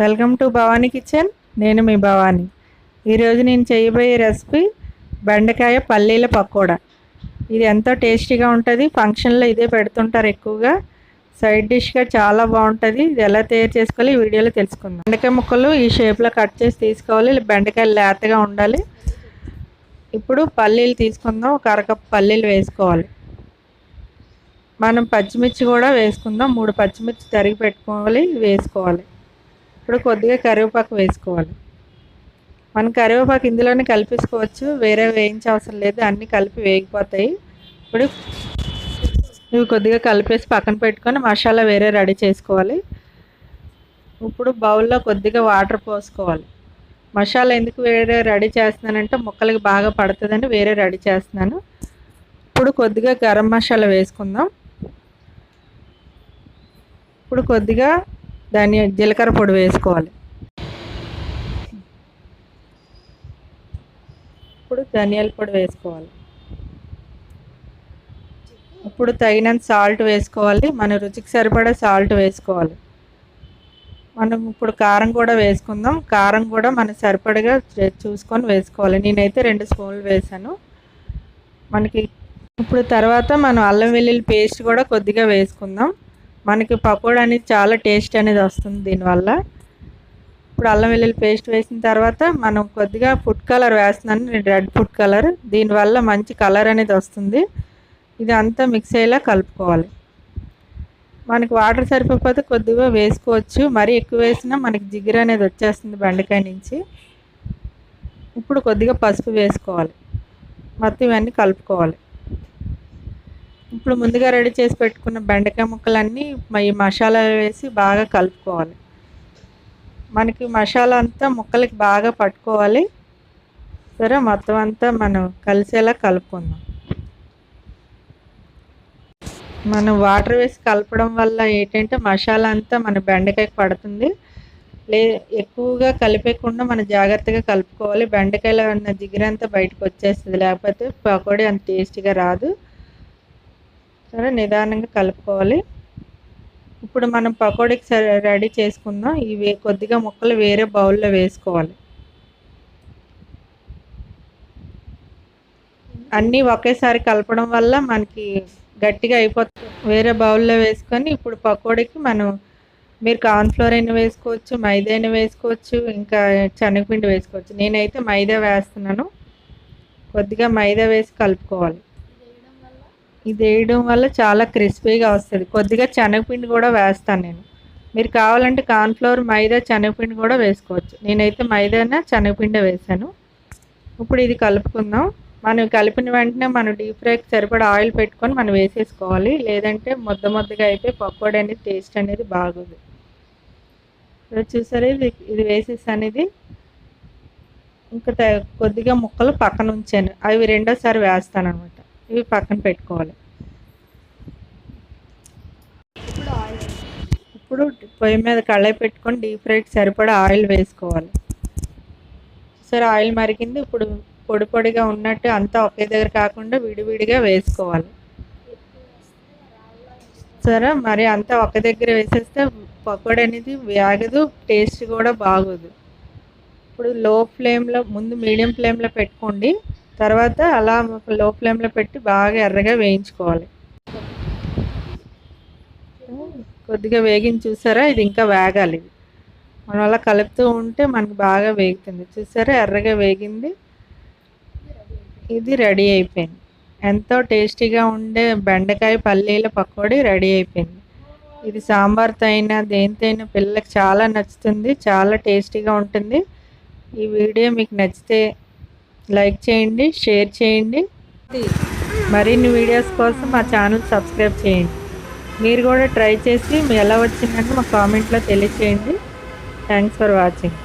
Welcome to Bhavani kitchen. నేను మీ భవానీ. ఈరోజు నేను చేయబోయే రెసిపీ బెండకాయ పల్లీల పకోడా. ఇది ఎంతో టేస్టీగా ఉంటుంది. ఫంక్షన్లో ఇదే పెడుతుంటారు ఎక్కువగా. సైడ్ డిష్గా చాలా బాగుంటుంది. ఇది ఎలా తయారు చేసుకోవాలి ఈ వీడియోలో తెలుసుకుందాం. బెండకాయ ముక్కలు ఈ షేప్లో కట్ చేసి తీసుకోవాలి. బెండకాయలు లేతగా ఉండాలి. ఇప్పుడు పల్లీలు తీసుకుందాం. ఒక అరకప్పు పల్లీలు వేసుకోవాలి. మనం పచ్చిమిర్చి కూడా వేసుకుందాం. మూడు పచ్చిమిర్చి తరిగి పెట్టుకోవాలి వేసుకోవాలి. ఇప్పుడు కొద్దిగా కరివేపాకు వేసుకోవాలి. మనం కరివేపాకు ఇందులోనే కలిపేసుకోవచ్చు. వేరే వేయించే అవసరం లేదు. అన్నీ కలిపి వేగిపోతాయి. ఇప్పుడు ఇవి కొద్దిగా కలిపేసి పక్కన పెట్టుకొని మసాలా వేరే రెడీ చేసుకోవాలి. ఇప్పుడు బౌల్లో కొద్దిగా వాటర్ పోసుకోవాలి. మసాలా ఎందుకు వేరే రెడీ చేస్తున్నానంటే ముక్కలకి బాగా పడుతుందని వేరే రెడీ చేస్తున్నాను. ఇప్పుడు కొద్దిగా గరం మసాలా వేసుకుందాం. ఇప్పుడు కొద్దిగా ధనియా జీలకర్ర పొడి వేసుకోవాలి. ఇప్పుడు ధనియాల పొడి వేసుకోవాలి. ఇప్పుడు తగినంత సాల్ట్ వేసుకోవాలి. మన రుచికి సరిపడా సాల్ట్ వేసుకోవాలి. మనం ఇప్పుడు కారం కూడా వేసుకుందాం. కారం కూడా మనం సరిపడగా చూసుకొని వేసుకోవాలి. నేనైతే రెండు స్పూన్లు వేసాను. మనకి ఇప్పుడు తర్వాత మనం అల్లం వెల్లుల్లి పేస్ట్ కూడా కొద్దిగా వేసుకుందాం. మనకి పకోడా అనేది చాలా టేస్ట్ అనేది వస్తుంది దీనివల్ల. ఇప్పుడు అల్లం వెల్లుల్లి పేస్ట్ వేసిన తర్వాత మనం కొద్దిగా ఫుడ్ కలర్ వేస్తున్నాను. Red food colour. దీనివల్ల మంచి కలర్ అనేది వస్తుంది. ఇది అంతా మిక్స్ అయ్యేలా కలుపుకోవాలి. మనకి వాటర్ సరిపోతే కొద్దిగా వేసుకోవచ్చు. మరీ ఎక్కువ వేసినా మనకి జిగురు అనేది వచ్చేస్తుంది బెండకాయ నుంచి. ఇప్పుడు కొద్దిగా పసుపు వేసుకోవాలి. మొత్తం ఇవన్నీ కలుపుకోవాలి. ఇప్పుడు ముందుగా రెడీ చేసి పెట్టుకున్న బెండకాయ ముక్కలన్నీ ఈ మసాలా వేసి బాగా కలుపుకోవాలి. మనకి మసాలా అంతా ముక్కలకి బాగా పట్టుకోవాలి. సరే మొత్తం అంతా మనం కలిసేలా కలుపుకుందాం. మనం వాటర్ వేసి కలపడం వల్ల ఏంటంటే మసాలా అంతా మన బెండకాయకి పడుతుంది. లే ఎక్కువగా కలిపేయకుండా మనం జాగ్రత్తగా కలుపుకోవాలి. బెండకాయలో ఉన్న జిగిరంతా బయటకు వచ్చేస్తుంది. లేకపోతే పకోడీ అంత టేస్టీగా రాదు. సరే నిదానంగా కలుపుకోవాలి. ఇప్పుడు మనం పకోడీకి సరే రెడీ చేసుకుందాం. ఇవి కొద్దిగా ముక్కలు వేరే బౌల్లో వేసుకోవాలి. అన్నీ ఒకేసారి కలపడం వల్ల మనకి గట్టిగా అయిపోతుంది వేరే బౌల్లో వేసుకొని ఇప్పుడు పకోడీకి మనం మీరు కార్న్ఫ్లోర్ అయినా వేసుకోవచ్చు మైదా అయినా వేసుకోవచ్చు ఇంకా శనగపిండి వేసుకోవచ్చు. నేనైతే మైదా వేస్తున్నాను. కొద్దిగా మైదా వేసి కలుపుకోవాలి. ఇది వేయడం వల్ల చాలా క్రిస్పీగా వస్తుంది. కొద్దిగా శనగపిండి కూడా వేస్తాను నేను. మీరు కావాలంటే కార్న్ఫ్లవర్ మైదా శనగపిండి కూడా వేసుకోవచ్చు. నేనైతే మైదాన శనగపిండి వేసాను. ఇప్పుడు ఇది కలుపుకుందాం. మనం కలిపిన వెంటనే మనం డీప్ ఫ్రైకి సరిపడా ఆయిల్ పెట్టుకొని మనం వేసేసుకోవాలి. లేదంటే ముద్ద ముద్దగా అయితే పకోడీ అనేది టేస్ట్ అనేది బాగోదు. చూసారా ఇది ఇది వేసేసాను ఇది. ఇంకా కొద్దిగా ముక్కలు పక్కన ఉంచాను. అవి రెండోసారి వేస్తాను అనమాట ఇవి పక్కన పెట్టుకోవాలి. ఇప్పుడు ఆయిల్ ఇప్పుడు పొయ్యి మీద కళాయి పెట్టుకొని డీప్ ఫ్రైకి సరిపడా ఆయిల్ వేసుకోవాలి. సరే ఆయిల్ మరిగింది. ఇప్పుడు పొడి పొడిగా ఉన్నట్టు అంతా ఒకే దగ్గర కాకుండా విడివిడిగా వేసుకోవాలి. సరే మరి అంతా ఒక దగ్గర వేసేస్తే పకోడీ అనేది వేగదు టేస్ట్ కూడా బాగోదు. ఇప్పుడు లో ఫ్లేమ్లో ముందు మీడియం ఫ్లేమ్లో పెట్టుకోండి. తర్వాత అలా లో ఫ్లేమ్లో పెట్టి బాగా ఎర్రగా వేయించుకోవాలి. కొద్దిగా వేగించి చూసారా? ఇది ఇంకా వేగాలి. మనం అలా కలుపుతూ ఉంటే మనకు బాగా వేగుతుంది. చూసారా? ఎర్రగా వేగింది. ఇది రెడీ అయిపోయింది. ఎంతో టేస్టీగా ఉండే బెండకాయ పల్లీల పకోడీ రెడీ అయిపోయింది. ఇది సాంబార్తో అయినా దేనితో అయినా పిల్లలకు చాలా నచ్చుతుంది. చాలా టేస్టీగా ఉంటుంది. ఈ వీడియో మీకు నచ్చితే లైక్ చేయండి షేర్ చేయండి. మరిన్ని వీడియోస్ కోసం మా ఛానల్ సబ్స్క్రైబ్ చేయండి. మీరు కూడా ట్రై చేసి మీ ఎలా వచ్చిందని మా కామెంట్లో తెలియచేయండి. Thanks for watching.